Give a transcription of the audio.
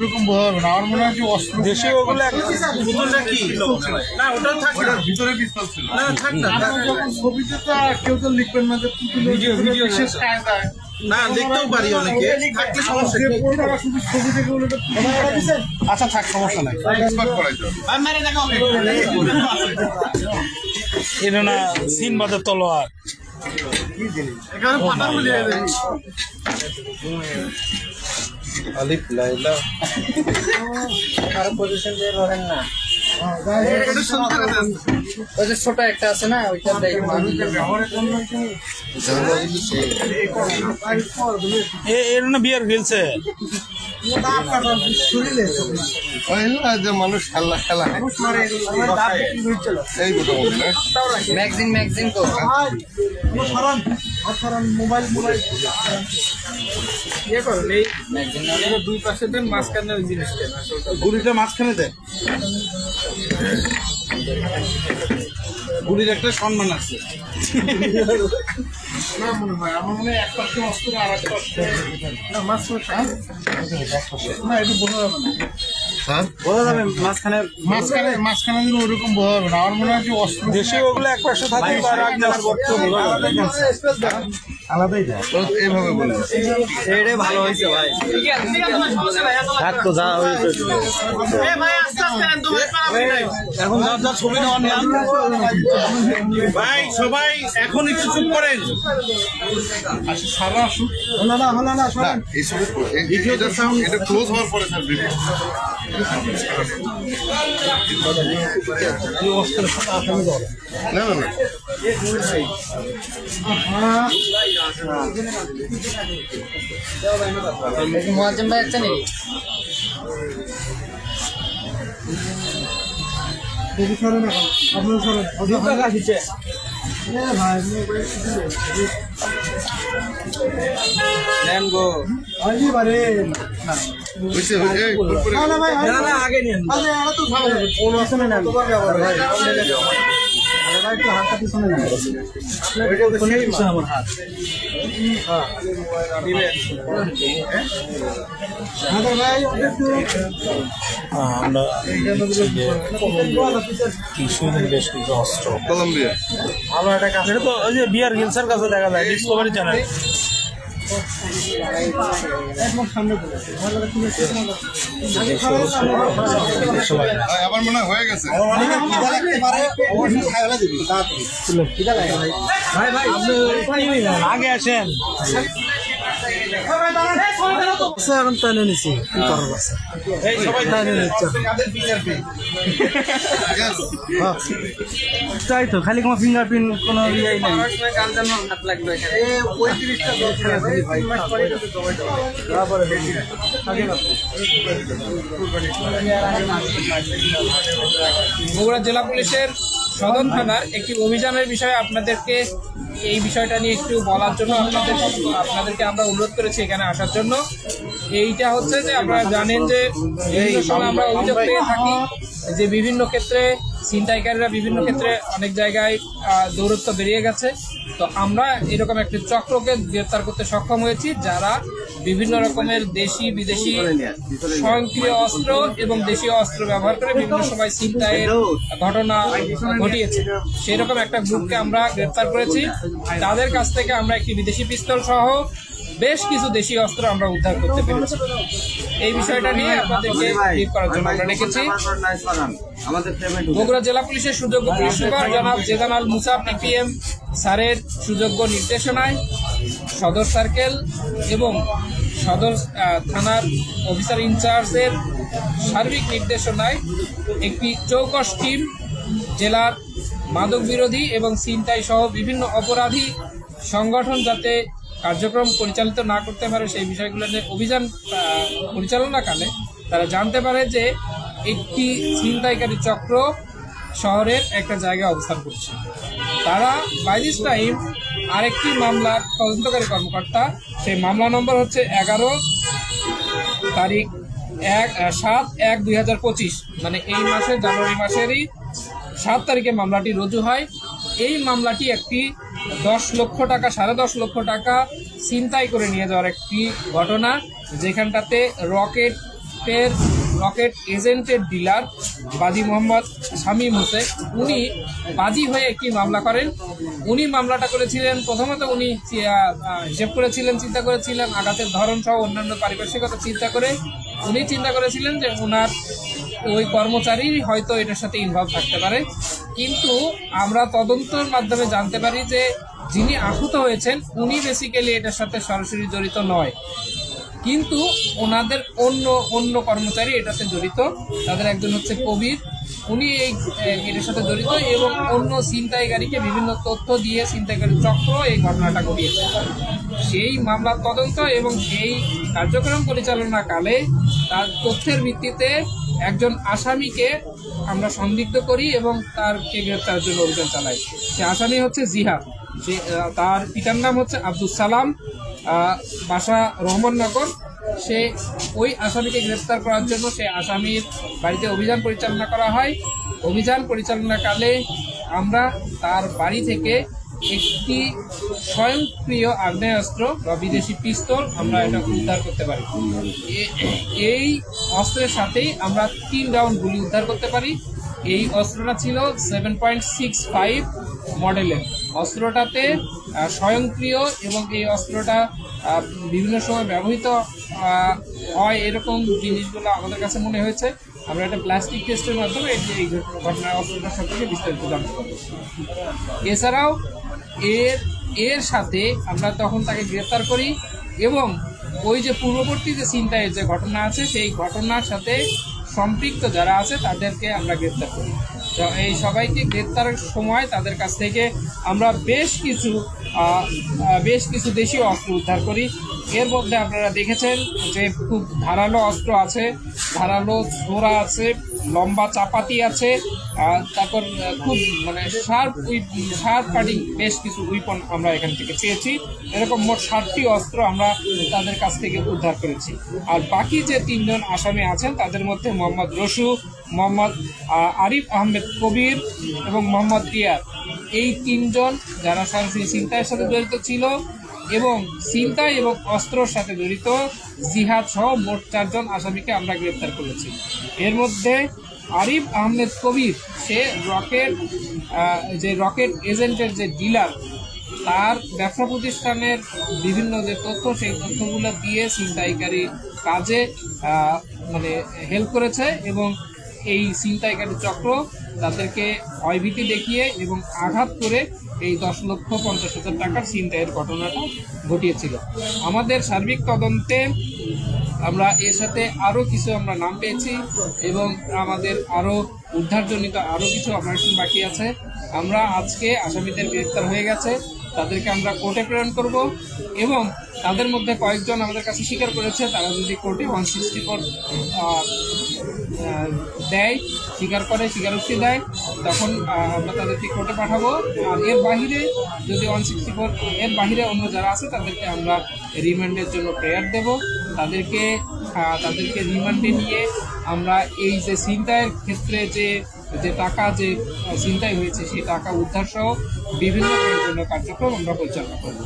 এরকম বোঝা যাবে না। আমার মনে হয় যে অস্ত্র দেশীয় ওগুলো কি? না ওটা থাক না। ভিতরে পিস্তল ছিল। না থাক না যখন ছবিতে তো আর কেউ তো লিখবেন না যে পুতুলের ভিডিও- কায়দায় না। লিখতেও পারি অনেকে। থাকলে সমস্যা? আচ্ছা থাক সমস্যা নাই। এটা না সিন বাদে তলোয়ার। এখানে পাতা দেয় আলিফ লাইলা। এটা শুনতে দেন ওই যে ছোট একটা আছে না ওইটা দেখে। মানুষের ব্যবহারের জন্য কি এ- এটা না বিয়ার না মানুষ খেলা খেলা। এই ম্যাগজিন ম্যাগজিন তো মোবাইল মোবাইল ইয়ে করো এই দুই পাশে দেন মাঝখানে ওই জিনিসটা গুলিটা মাঝখানে দেয় গুলির একটা সম্মান আছে। না মনে হয় আমার মনে হয় এক পাশে অস্ত্র আর এক পাশে না মাঝখানে না এটা বোঝা যাবে না। স্যার। বোঝা যাবে মাঝখানে মাঝখানে মাঝখানে দিন ওইরকম বোঝা যাবে না আমার মনে হয় যে অস্ত্র দেশীয় ওগুলো এক পাশে থাকে বা আর এক পাশে তো বোঝা যাবে। আলাদাই দেয় এইভাবে বলব এটাই ভালো হয়েছে ভাই। থাক তো যা হয়েছে। এ ভাই আস্তে আস্তে নেন তো ভাই পারাবি নাই। এখন যার ছবি ভাই সবাই এখন একটু চুপ করেন। আচ্ছা সারা আসুক। না না না না এই ছবি এটা ক্লোজ হওয়ার পরে স্যার না না না। মোয়াজ্জেম ভাই আছে নাকি? নেন গো হইছে হইছে এই, ফুরফুরে। না না আগে নিন। আমার হাত। হ্যাঁ, আমরা কিছুদিন বেশ কিছু অস্ত্র। কলম্বিয়া। এটা তো ওই যে বিয়ার গিলসের কাছে দেখা যায় ডিসকভারি চ্যানেল আমার মনে হয়ে গেছে। আগে আসেন। এখন টানে নিছি কি করার টানে নিচ্ছে। তাই তো খালি কোনো ফিঙ্গারপ্রিন্ট কোনো ইয়ে নাই। হাত লাগবে এখানে বগুড়া জেলা পুলিশের সদর থানার একটি অভিযানের বিষয়ে আপনাদেরকে এই বিষয়টা নিয়ে একটু বলার জন্য আপনাদের আপনাদেরকে আমরা অনুরোধ করেছি এখানে আসার জন্য। এইটা হচ্ছে যে আপনারা জানেন যে সময় আমরা অভিযোগ পেয়ে থাকি যে বিভিন্ন ক্ষেত্রে ছিনতাইকারীরা বিভিন্ন ক্ষেত্রে অনেক জায়গায় দৌরত্ব বেরিয়ে গেছে। তো আমরা এরকম একটি চক্রকে গ্রেপ্তার করতে সক্ষম হয়েছি যারা বিভিন্ন রকমের দেশি, বিদেশি স্বয়ংক্রিয় অস্ত্র এবং দেশীয় অস্ত্র ব্যবহার করে বিভিন্ন সময় ছিনতাইয়ের ঘটনা ঘটিয়েছে। সেরকম একটা গ্রুপকে আমরা গ্রেপ্তার করেছি। তাদের কাছ থেকে আমরা একটি বিদেশি পিস্তল সহ বেশ কিছু দেশি অস্ত্র আমরা উদ্ধার করতে পেরেছি। এই বিষয়টা নিয়ে আপনাদেরকে ব্রিফ করার জন্য আমরা রেখেছি বগুড়া জেলা পুলিশের সুযোগ্য পুলিশ সুপার জনাব জেদান আল মুসা পিপিএম স্যারের সুযোগ্য নির্দেশনায় সদর সার্কেল এবং সদর থানার অফিসার ইনচার্জের সার্বিক নির্দেশনায় একটি চৌকস টিম, জেলার মাদক বিরোধী এবং ছিনতাই সহ বিভিন্ন অপরাধী সংগঠন যাতে কার্যক্রম পরিচালিত না করতে পারে সেই বিষয়গুলো নিয়ে অভিযান পরিচালনাকালে তারা জানতে পারে যে একটি ছিনতাইকারী চক্র শহরের একটা জায়গায় অবস্থান করছে। তারা বাই দিস টাইম আরেকটি মামলার তদন্তকারী কর্মকর্তা, সেই মামলা নম্বর হচ্ছে এগারো, তারিখ এক সাত এক দুই মানে এই মাসের জানুয়ারি মাসেরই সাত তারিখে মামলাটি রুজু হয়। এই মামলাটি একটি দশ লক্ষ টাকা, সাড়ে দশ লক্ষ টাকা ছিনতাই করে নিয়ে যাওয়ার একটি ঘটনা, যেখানটাতে রকেট ফের রকেট এজেন্টের ডিলার বাদী মোহাম্মদ শামীম হোসেন। উনি বাদী হয়ে একটি মামলা করেন। উনি মামলাটা করেছিলেন, প্রথমত উনি হিসেব করেছিলেন, চিন্তা করেছিলেন, আঘাতের ধরন সহ অন্যান্য পারিপার্শ্বিকতা চিন্তা করে। উনি চিন্তা করেছিলেন যে ওনার ওই কর্মচারী হয়তো এটার সাথে ইনভলভ থাকতে পারে। কিন্তু আমরা তদন্তের মাধ্যমে জানতে পারি যে যিনি আহত হয়েছেন, উনি বেসিক্যালি এটার সাথে সরাসরি জড়িত নয়। কিন্তু ওনাদের অন্য অন্য কর্মচারী এটাতে জড়িত। তাদের একজন হচ্ছে কবির উনি এই এটার সাথে জড়িত এবং অন্য ছিনতাইকারীকে বিভিন্ন তথ্য দিয়ে ছিনতাইকারী চক্র এই ঘটনাটা ঘটিয়েছে। সেই মামলার তদন্ত এবং সেই কার্যক্রম পরিচালনাকালে তার তথ্যের ভিত্তিতে একজন আসামিকে আমরা সন্দিগ্ধ করি এবং তারকে গ্রেপ্তারের জন্য অভিযান চালাই। সে আসামি হচ্ছে জিহাদ সে তার পিতার নাম হচ্ছে আব্দুল সালাম। বাসা রহমাননগর সে ওই আসামিকে গ্রেপ্তার করার জন্য সে আসামির বাড়িতে অভিযান পরিচালনা করা হয়। অভিযান পরিচালনাকালে আমরা তার বাড়ি থেকে একটি স্বয়ংক্রিয় আগ্নেয়াস্ত্র বা বিদেশি পিস্তল আমরা এটা উদ্ধার করতে পারি। এই অস্ত্রের সাথেই আমরা তিন রাউন্ড গুলি উদ্ধার করতে পারি। এই অস্ত্রটা ছিল সেভেন পয়েন্ট সিক্স ফাইভ মডেলের অস্ত্রটাতে স্বয়ংক্রিয় এবং এই অস্ত্রটা বিভিন্ন সময় ব্যবহৃত হয় এরকম জিনিসগুলো আমাদের কাছে মনে হয়েছে। আমরা একটা প্লাস্টিক টেস্টের মাধ্যমে এই ঘটনার অস্ত্রটার সম্পর্কে বিস্তারিত জানতে পারব। এছাড়াও এর এর সাথে আমরা তখন তাকে গ্রেপ্তার করি এবং ওই যে পূর্ববর্তী যে চিন্তায় যে ঘটনা আছে, সেই ঘটনার সাথে সম্পৃক্ত যারা আছে, তাদেরকে আমরা গ্রেপ্তার করি। এই সবাইকে গ্রেপ্তারের সময় তাদের কাছ থেকে আমরা বেশ কিছু বেশ কিছু দেশীয় অস্ত্র উদ্ধার করি। এর মধ্যে আপনারা দেখেছেন যে খুব ধারালো অস্ত্র আছে, ধারালো ছোড়া আছে, লম্বা চাপাতি আছে তারপর খুব মানে শার্প শার্প কাটিং বেশ কিছু উইপন আমরা এখান থেকে পেয়েছি। এরকম মোট ষাটটি অস্ত্র আমরা তাদের কাছ থেকে উদ্ধার করেছি। আর বাকি যে তিনজন আসামি আছেন, তাদের মধ্যে মোহাম্মদ রসু মোহাম্মদ আরিফ আহমেদ কবির এবং মোহাম্মদ রিয়াদ এই তিনজন যারা সরাসরি চিন্তার সাথে জড়িত ছিল এবং ছিনতাই এবং অস্ত্রর সাথে জড়িত, জিহাদ সহ মোট চারজন আসামিকে আমরা গ্রেপ্তার করেছি। এর মধ্যে আরিফ আহমেদ কবির, সে রকেট যে রকেট এজেন্টের যে ডিলার, তার ব্যবসা প্রতিষ্ঠানের বিভিন্ন যে তথ্য, সেই তথ্যগুলো দিয়ে ছিনতাইকারী কাজে মানে হেল্প করেছে এবং এই ছিনতাইকারী চক্র তাদেরকে ভয়ভীতি দেখিয়ে এবং আঘাত করে এই দশ লক্ষ পঞ্চাশ হাজার টাকার ছিনতাইয়ের ঘটনাটা ঘটিয়েছিল। আমাদের সার্বিক তদন্তে আমরা এর সাথে আরও কিছু আমরা নাম পেয়েছি এবং আমাদের আরও উদ্ধারজনিত আরও কিছু অপারেশন বাকি আছে। আমরা আজকে আসামিদের গ্রেপ্তার হয়ে গেছে। তাদেরকে আমরা কোর্টে প্রেরণ করব এবং তাদের মধ্যে কয়েকজন আমাদের কাছে স্বীকার করেছে। তারা যদি কোর্টে ওয়ান সিক্সটি ফোর দেয়, স্বীকার করে, স্বীকারোক্তি দেয়, তখন আমরা তাদেরকে কোর্টে পাঠাবো। আর এর বাহিরে যদি ওয়ান সিক্সটি ফোর এর বাহিরে অন্য যারা আছে, তাদেরকে আমরা রিমান্ডের জন্য প্রেয়ার দেব। তাদেরকে তাদেরকে রিমান্ডে নিয়ে আমরা এই যে ছিনতাইয়ের ক্ষেত্রে যে যে টাকা, যে ছিনতাই হয়েছে, সেই টাকা উদ্ধার সহ বিভিন্ন প্রয়োজনীয় কার্যক্রম আমরা পরিচালনা করব।